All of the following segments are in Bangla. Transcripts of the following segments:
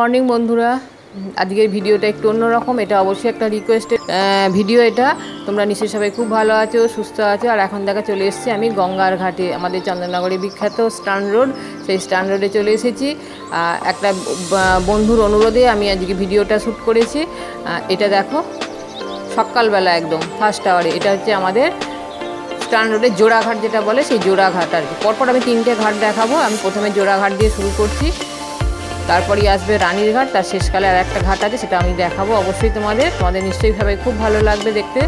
মর্নিং বন্ধুরা। আজকের ভিডিওটা একটু অন্যরকম, এটা অবশ্যই একটা রিকোয়েস্টেড ভিডিও এটা। তোমরা নিশ্চয়ই সবাই খুব ভালো আছো, সুস্থ আছো। আর এখন দেখা চলে এসেছি আমি গঙ্গার ঘাটে, আমাদের চন্দননগরে বিখ্যাত স্টান রোড। সেই স্টান রোডে চলে এসেছি। একটা বন্ধুর অনুরোধে আমি আজকে ভিডিওটা শ্যুট করেছি। এটা দেখো, সকালবেলা একদম ফার্স্ট আওয়ারে এটা হচ্ছে আমাদের স্টান রোডের জোড়াঘাট যেটা বলে, সেই জোড়াঘাট আর কি। পরপর আমি তিনটে ঘাট দেখাবো। আমি প্রথমে জোড়াঘাট দিয়ে শুরু করছি। তারপরেই আসবে রানীর ঘাট, তার শেষকালে আর একটা ঘাট আছে, সেটা আমি দেখাবো অবশ্যই তোমাদের। তোমাদের নিশ্চয়ই ভাবে খুব ভালো লাগবে দেখতে।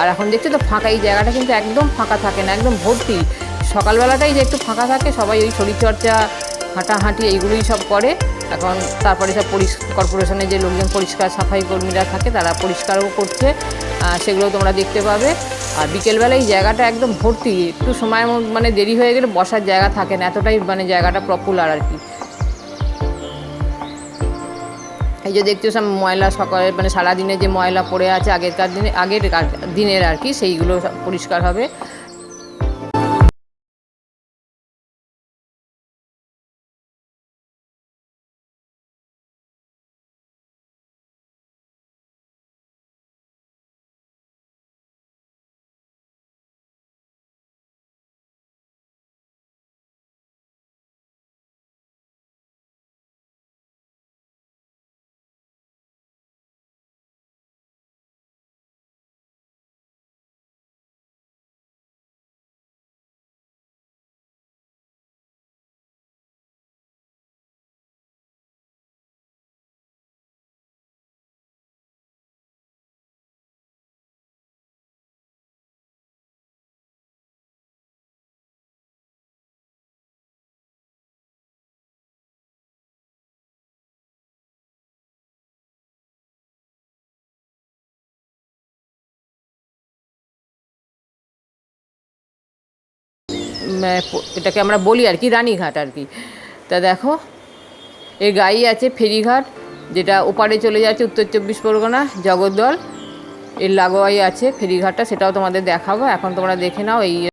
আর এখন দেখছ তো ফাঁকা, এই জায়গাটা কিন্তু একদম ফাঁকা থাকে না, একদম ভর্তি। সকালবেলাটাই যে একটু ফাঁকা থাকে, সবাই ওই শরীরচর্চা হাঁটাহাঁটি এইগুলোই সব করে। এখন তারপরে সব পরিষ্কার কর্পোরেশনের যে লোকজন পরিষ্কার সাফাই কর্মীরা থাকে, তারা পরিষ্কারও করছে সেগুলো তোমরা দেখতে পাবে। আর বিকেলবেলা এই জায়গাটা একদম ভর্তি, একটু সময় মানে দেরি হয়ে গেলে বসার জায়গা থাকে না, এতটাই মানে জায়গাটা পপুলার আর কি। এই যে দেখছ সব ময়লা সকালে মানে সারাদিনে যে ময়লা পড়ে আছে, আগেরকার দিনে আগেরকার দিনের আর কি, সেইগুলো পরিষ্কার হবে। এটাকে আমরা বলি আর কি, রানীঘাট আর কি। তা দেখো, এর গায়ে আছে ফেরিঘাট, যেটা ওপারে চলে যাচ্ছে উত্তর চব্বিশ পরগনা, জগদ্দল। এর লাগোয়াই আছে ফেরিঘাটটা, সেটাও তোমাদের দেখাবো। এখন তোমরা দেখে নাও এই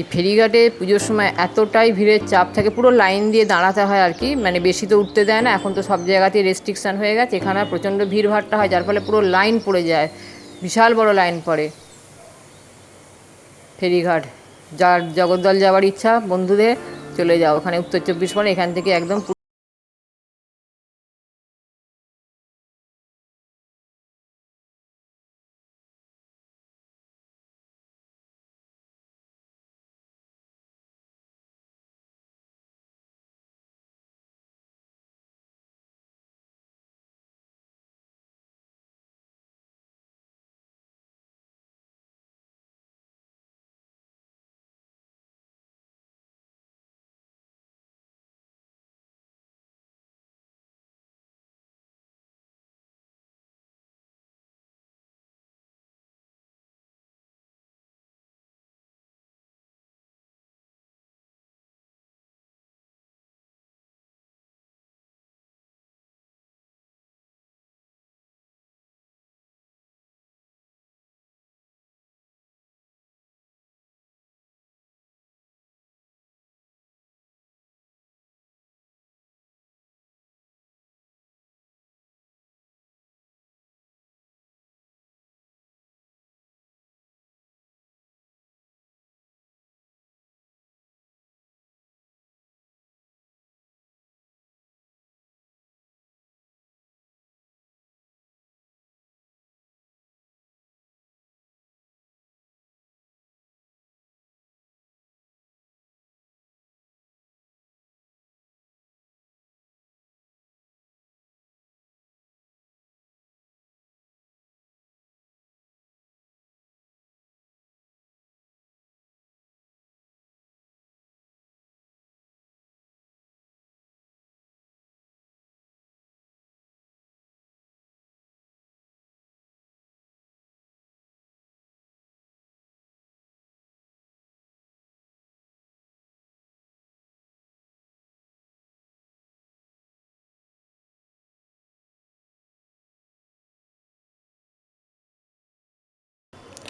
এই ফেরিঘাটে পুজোর সময় এতটাই ভিড়ের চাপ থাকে, পুরো লাইন দিয়ে দাঁড়াতে হয় আর কি। মানে বেশি তো উঠতে দেয় না, এখন তো সব জায়গাতেই রেস্ট্রিকশান হয়ে গেছে, এখানে প্রচণ্ড ভিড় ভাড়টা হয়, যার ফলে পুরো লাইন পড়ে যায়, বিশাল বড় লাইন পড়ে। ফেরিঘাট, যার জগদ্দল যাওয়ার ইচ্ছা, বন্ধুদের, চলে যাও। ওখানে উত্তর চব্বিশ পরে এখান থেকে একদম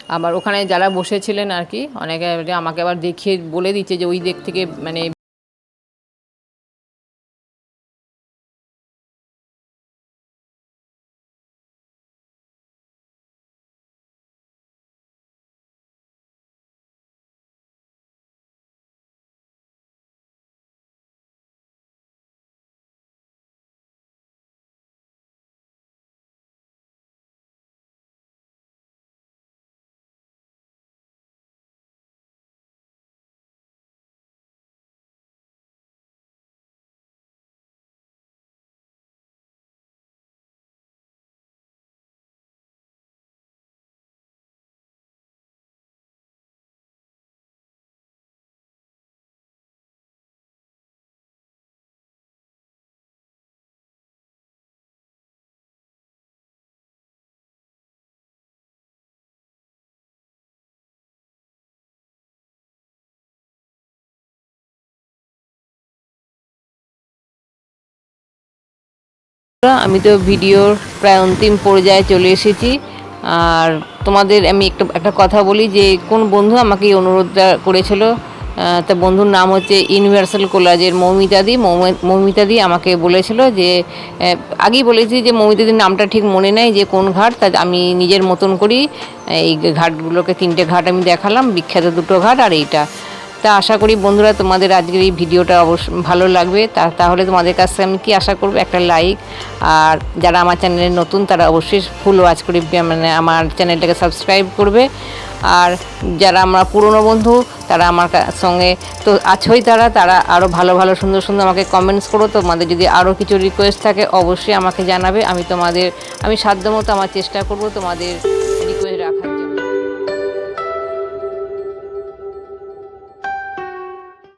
আবার ওখানে যারা বসেছিলেন আর কি, অনেকে আমাকে আবার দেখিয়ে, বলে দিচ্ছে যে ওই দিক থেকে মানে আমি তো ভিডিওর প্রায় অন্তিম পর্যায়ে চলে এসেছি। আর তোমাদের আমি একটা একটা কথা বলি যে কোন বন্ধু আমাকে এই অনুরোধটা করেছিল? তা বন্ধুর নাম হচ্ছে ইউনিভার্সাল কোলাজের মৌমিতাদি মৌমি- মৌমিতাদি আমাকে বলেছিল যে আগেই বলেছি যে মৌমিতাদির নামটা ঠিক মনে নেই যে কোন ঘাট, তা আমি নিজের মতন করি এই ঘাটগুলোকে, তিনটে ঘাট আমি দেখালাম, বিখ্যাত দুটো ঘাট আর এইটা। তা আশা করি বন্ধুরা তোমাদের আজকের এই ভিডিওটা অবশ্য ভালো লাগবে। তা তাহলে তোমাদের কাছে আমি কি আশা করব? একটা লাইক আর যারা আমার চ্যানেলে নতুন, তারা অবশ্যই ফুল ওয়াচ করে মানে আমার চ্যানেলটাকে সাবস্ক্রাইব করবে। আর যারা আমার পুরনো বন্ধু, তারা আমার সঙ্গে তো আছোই তারা তারা আরও ভালো ভালো, সুন্দর সুন্দর আমাকে কমেন্টস করো। তোমাদের যদি আরও কিছু রিকোয়েস্ট থাকে, অবশ্যই আমাকে জানাবে। আমি তোমাদের, আমি সাধ্যমতো আমার চেষ্টা করব তোমাদের